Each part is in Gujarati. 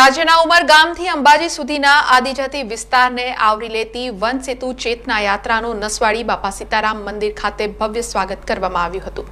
રાજ્યના ઉમરગામથી અંબાજી સુધીના આદિજાતિ વિસ્તારને આવરી લેતી વન સેતુ ચેતના યાત્રાનું નસવાડી બાપા સીતારામ મંદિર ખાતે ભવ્ય સ્વાગત કરવામાં આવ્યું હતું.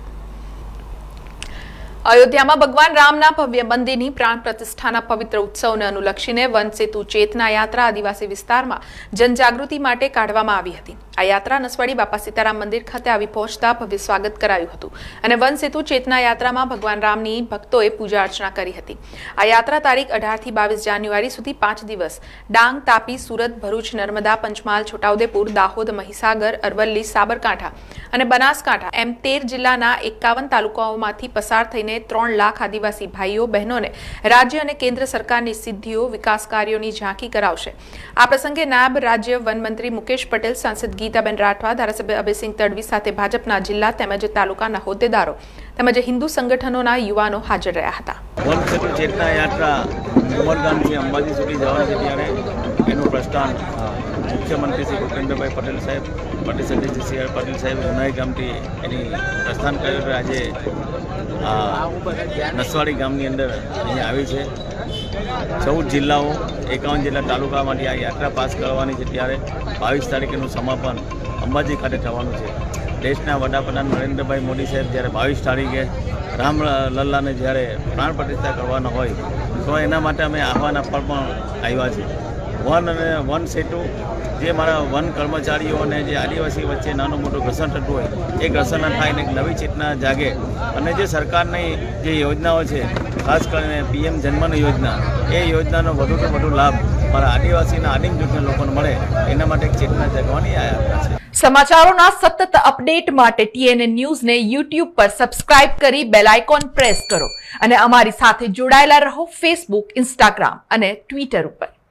અયોધ્યામાં ભગવાન રામના ભવ્ય મંદિરની પ્રાણ પ્રતિષ્ઠાના પવિત્ર ઉત્સવને અનુલક્ષીને વન સેતુ ચેતના યાત્રા આદિવાસી વિસ્તારમાં જનજાગૃતિ માટે કાઢવામાં આવી હતી. આ યાત્રા નસવાડી બાપા સીતારામ મંદિર ખાતે આવી પહોંચતા ભવ્ય સ્વાગત કરાયું હતું. અને વન ચેતના યાત્રામાં ભગવાન રામની ભક્તોએ પૂજા અર્ચના કરી હતી. આ યાત્રા તારીખ અઢારથી બાવીસ જાન્યુઆરી સુધી પાંચ દિવસ. ડાંગ, તાપી, સુરત, ભરૂચ, નર્મદા, પંચમહાલ, છોટાઉદેપુર, દાહોદ, મહીસાગર, અરવલ્લી, સાબરકાંઠા અને બનાસકાંઠા એમ તેર જિલ્લાના એકાવન તાલુકાઓમાંથી પસાર થઈને ત્રણ લાખ આદિવાસી ભાઈઓ, બહેનોને રાજ્ય અને કેન્દ્ર સરકારની સિદ્ધિઓ, વિકાસ કાર્યોની ઝાંખી કરાવશે. આ પ્રસંગે નાયબ રાજ્ય વનમંત્રી મુકેશ પટેલ, સાંસદ ગીતાબેન રાઠવા, ધારાસભ્ય અભયસિંહ તડવી સાથે ભાજપના જિલ્લા તેમજ તાલુકાના હોદ્દેદારો તેમજ હિન્દુ સંગઠનોના યુવાનો હાજર રહ્યા હતા. ચેતના યાત્રા અંબાજી સુધી જવાની છે ત્યારે એનું પ્રસ્થાન મુખ્યમંત્રી શ્રી ભૂપેન્દ્રભાઈ પટેલ સાહેબ પાટીલ સભ્ય સી આર પાટીલ સાહેબ ઉનાઈ ગામથી એની પ્રસ્થાન કર્યું આજે નસવાડી ગામની અંદર અહીંયા આવી છે. ચૌદ જિલ્લાઓ, એકાવન જેટલા તાલુકામાંથી આ યાત્રા પાસ કરવાની છે ત્યારે બાવીસ તારીખેનું સમાપન અંબાજી ખાતે થવાનું છે. દેશના વડાપ્રધાન નરેન્દ્રભાઈ મોદી સાહેબ જ્યારે બાવીસ તારીખે રામ લલ્લાને જ્યારે પ્રાણ પ્રતિષ્ઠા કરવાના હોય, તો એના માટે અમે આહવાન આપવા પણ આવ્યા છે વન અને વન સેતુ, જે મારા વન કર્મચારીઓ અને જે આદિવાસી વચ્ચે નાનું મોટું ઘર્ષણ થતું હોય, એ ઘર્ષણ ન થાય ને એક નવી ચેતના જાગે. અને જે સરકારની જે યોજનાઓ છે, ખાસ કરીને પીએમ જન્મન યોજના, એ યોજનાનો વધુથી વધુ લાભ મારા આદિવાસીના આદિમ જૂથના લોકોને મળે, એના માટે એક ચેતના જાગવાની આ યાત્રા છે. સમાચારોના સતત અપડેટ માટે ટીએનએ ન્યૂઝને યુટ્યુબ પર સબસ્ક્રાઇબ કરી બેલ આઇકોન પ્રેસ કરો. અને અમારી સાથે જોડાયેલા રહો ફેસબુક ઇન્સ્ટાગ્રામ અને ટ્વિટર ઉપર.